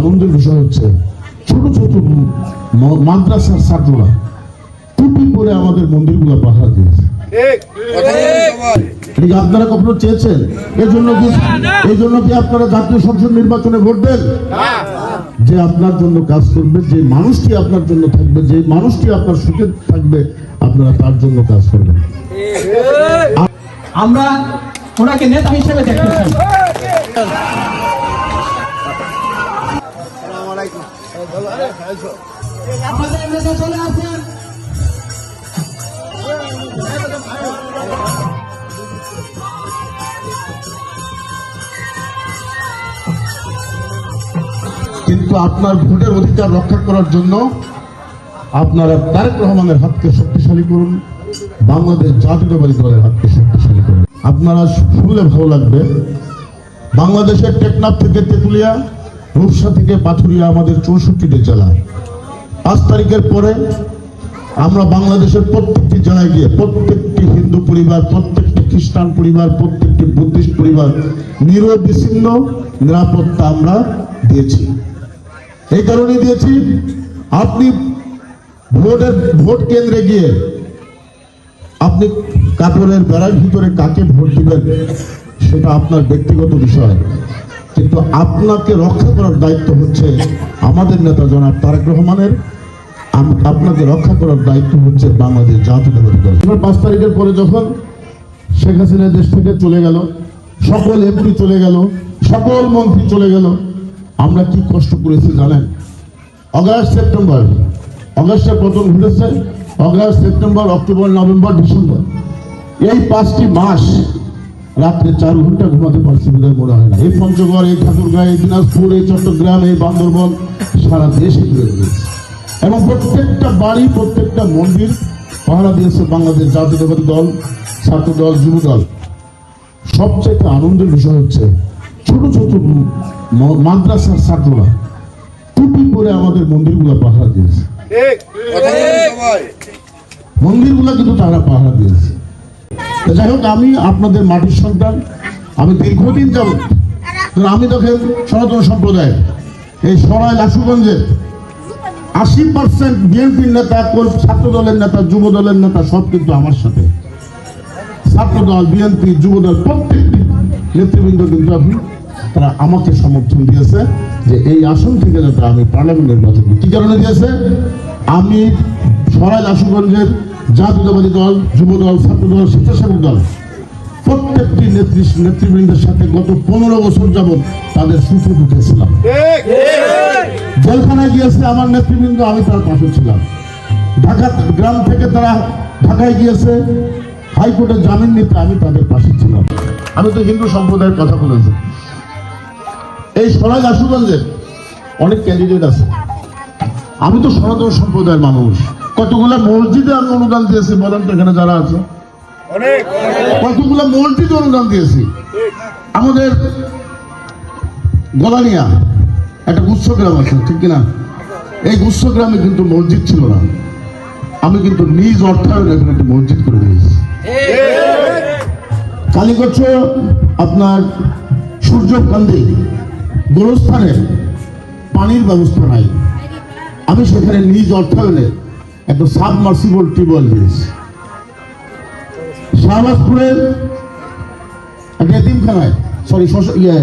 আনন্দের বিষয় হচ্ছে ছোট ছোট মাদ্রাসার ছাত্ররা টুপি পরে আমাদের মন্দিরগুলো পাহারা দিয়েছে। এটা কি আপনারা কখনো চেয়েছেন? এই জন্য কি এই জন্য কি আপনারা জাতীয় সংসদ নির্বাচনে ভোট দেন? যে আপনার জন্য কাজ করবে, যে মানুষটি আপনার জন্য থাকবে, যে মানুষটি আপনার সুখে থাকবে, আপনারা তার জন্য কাজ করবেন। আমরা ওনাকে নেতা হিসেবে দেখতে চাই কিন্তু আপনার ভোটের অধিকার রক্ষা করার জন্য আপনারা তারেক রহমানের হাতকে শক্তিশালী করুন, বাংলাদেশ জাতীয়তাবাদী দলের হাতকে শক্তিশালী করুন। আপনারা শুনলে ভালো লাগবে, বাংলাদেশের টেকনাফ থেকে তেতুলিয়া রূপসা থেকে পাথুরিয়া আমাদের চৌষট্টিটি জেলা। পাঁচ তারিখের পরে আমরা বাংলাদেশের প্রত্যেকটি জেলায় গিয়ে প্রত্যেকটি হিন্দু পরিবার, প্রত্যেকটি খ্রিস্টান পরিবার, প্রত্যেকটি বুদ্ধিস্ট পরিবার নিরবিচ্ছিন্ন নিরাপত্তা আমরা দিয়েছি। এই কারণে দিয়েছি, আপনি ভোটের, ভোট কেন্দ্রে গিয়ে আপনি কাপড়ের বেড়ার ভিতরে কাকে ভোট দিবেন, সেটা আপনার ব্যক্তিগত বিষয়। কিন্তু আপনাকে রক্ষা করার দায়িত্ব হচ্ছে আমাদের নেতা জনাব তারেক রহমানের আপনাকে রক্ষা করার দায়িত্ব হচ্ছে বাংলাদেশ জাতীয়তাবাদী দল। পাঁচ তারিখের পরে যখন শেখ হাসিনা দেশ থেকে চলে গেল, সকল এমপি চলে গেল, সকল মন্ত্রী চলে গেল, আমরা কি কষ্ট করেছি জানেন? August, September. অগাস্টের প্রথম ঘুরেছে August, September, October, November, December. এই পাঁচটি মাস রাত্রে চার ঘণ্টা ঘুমাতে পারছি বলে মনে হয় না। এই পঞ্চগড় এই ঠাকুরগাঁ এই দিনাজপুর এই চট্টগ্রাম এই বান্দরবন সারা দেশে ঘুরে দিয়েছে এবং প্রত্যেকটা বাড়ি প্রত্যেকটা মন্দির পাহারা দিয়েছে বাংলাদেশ জাতীয়তাবাদী দল ছাত্র দল যুব দল। সবচেয়ে আনন্দের বিষয় হচ্ছে ছোট ছোট মাদ্রাসার ছাত্ররা টুপি পরে আমাদের মন্দিরগুলো পাহারা দিয়েছে। মন্দিরগুলো কিন্তু তারা পাহারা দিয়েছে। যাই হোক, আমি আপনাদের মাটির সন্তান। আমি দীর্ঘদিন যাব আমি দেখেন সনাতন সম্প্রদায় এই সরাই লাসুগঞ্জের আশি পার্সেন্ট বিএনপির নেতা ছাত্র দলের নেতা যুব দলের নেতা, সব কিন্তু আমার সাথে। ছাত্র দল বিএনপি যুব দল প্রত্যেকটি নেতৃবৃন্দ কিন্তু আপনি, তারা আমাকে সমর্থন দিয়েছে যে এই আসন থেকে যাতে আমি পার্লামেন্ট নির্বাচন কি কারণে দিয়েছে? আমি সরাই আশুগঞ্জের জাতীয়তাবাদী দল যুব দল ছাত্র দল স্বেচ্ছাসেবক দল প্রত্যেকটি নেত্রী নেতৃবৃন্দের সাথে গত পনেরো বছর যাবৎ তাদের সুখে উঠেছিলাম। জেলখানায় গিয়েছে আমার নেতৃবৃন্দ আমি তার পাশে ছিলাম। ঢাকা গ্রাম থেকে তারা ঢাকায় গিয়েছে হাইকোর্টে জামিন নিতে আমি তাদের পাশে ছিলাম। আমি তো হিন্দু সম্প্রদায়ের কথা বলেছি। এই সরাজ আশুগঞ্জে অনেক ক্যান্ডিডেট আছে। আমি তো সনাতন সম্প্রদায়ের মানুষ। কতগুলো মসজিদে আমি অনুদান দিয়েছি বলেন তো এখানে যারা আছে? কতগুলো মসজিদে অনুদান দিয়েছি? আমাদের গলানিয়া একটা গুচ্ছ গ্রাম আছে ঠিক কিনা? এই গুচ্ছ গ্রামে কিন্তু মসজিদ ছিল না। আমি কিন্তু নিজ অর্থায়নে এখানে একটা মসজিদ করে দিয়েছি। কালীগচ্ছ আপনার সূর্যকান্দি গোরস্থানে পানির ব্যবস্থা নাই। আমি সেখানে নিজ অর্থায়নে একটা সাবমার্সিবল টিউবওয়েল দিয়েছি শাহবাজপুরের একটা এতিমখানায় সরি ইয়ে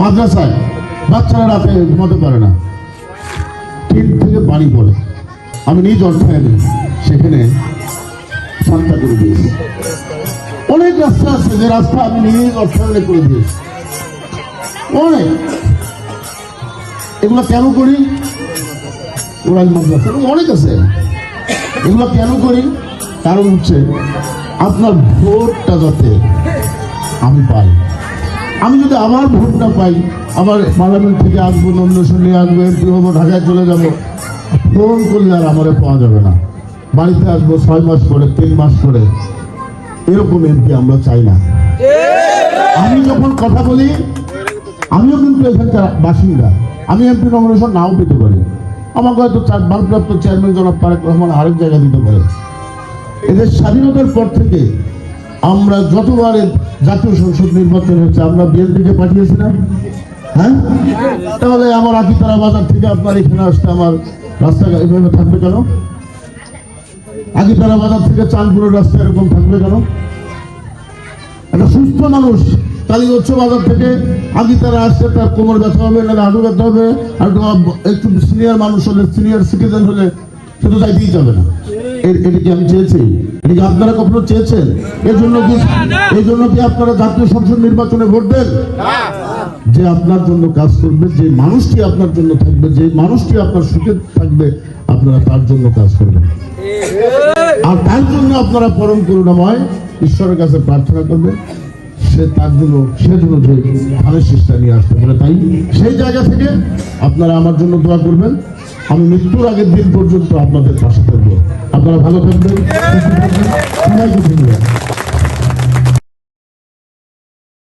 মাদ্রাসায় বাচ্চারা রাতে ঘুমাতে পারে না। টিন থেকে পানি পড়ে। আমি নিজ অর্থায়নে সেখানে শান্তা করে দিয়েছি। অনেক রাস্তা আছে, যে রাস্তা আমি নিজ অর্থায়নে করে দিয়েছি। অনেক। এগুলো কেন করি? ওরাল মাদ্রাসা অনেক আছে। এগুলো কেন করি? কারণ হচ্ছে আপনার ভোটটা যাতে আমি পাই। আমি যদি আমার ভোটটা পাই, আবার পার্লামেন্ট থেকে আসব নমিনেশন নিয়ে আসব, এমপি হব, ঢাকায় চলে যাব, ফোন করলে আর আমারে পাওয়া যাবে না। বাড়িতে আসব ছয় মাস পরে, তিন মাস পরে। এরকম এমপি আমরা চাই না। আমি যখন কথা বলি, আমিও কিন্তু এখানকার বাসিন্দা। আমি এমপি নমিনেশন নাও পেতে পারি। আমাকে হয়তো ভারপ্রাপ্ত চেয়ারম্যান জনাব তারেক রহমান আরেক জায়গায় দিতে পারে। এদের স্বাধীনতার পর থেকে আমরা যতবার জাতীয় সংসদ নির্বাচন হচ্ছে আমরা বিএনপিকে পাঠিয়েছি না? হ্যাঁ? তাহলে আমার আকিতারা বাজার থেকে আপনার এখানে আসতে আমার রাস্তা এভাবে থাকবে কেন? আকিতারা বাজার থেকে চাঁদপুরের রাস্তা এরকম থাকবে কেন? একটা সুস্থ মানুষ থেকে আগে তারা আসছে, তার কোমর ব্যথা হবে হাঁটু ব্যথা হবে, আর একটু- সিনিয়র মানুষ হলে সিনিয়র সিটিজেন হলে সে তো যাবে না। আমি চেয়েছি? আপনারা কখনো চেয়েছেন? এই জন্য কি এই জন্য কি আপনারা জাতীয় সংসদ নির্বাচনে ভোট দেন? যে আপনার জন্য কাজ করবে, যে মানুষটি আপনার জন্য থাকবে, যে মানুষটি আপনার সুখে থাকবে, আপনারা তার জন্য কাজ করবেন। আর তার জন্য আপনারা পরম করুণাময় ঈশ্বরের কাছে প্রার্থনা করবেন। সে তার জন্য সে জন্য যে ধানের শীষটা নিয়ে আসতে পারে তাই সেই জায়গা থেকে আপনারা আমার জন্য দোয়া করবেন। আমি মৃত্যুর আগের দিন পর্যন্ত আপনাদের পাশে থাকব। আপনারা ভালো থাকবেন।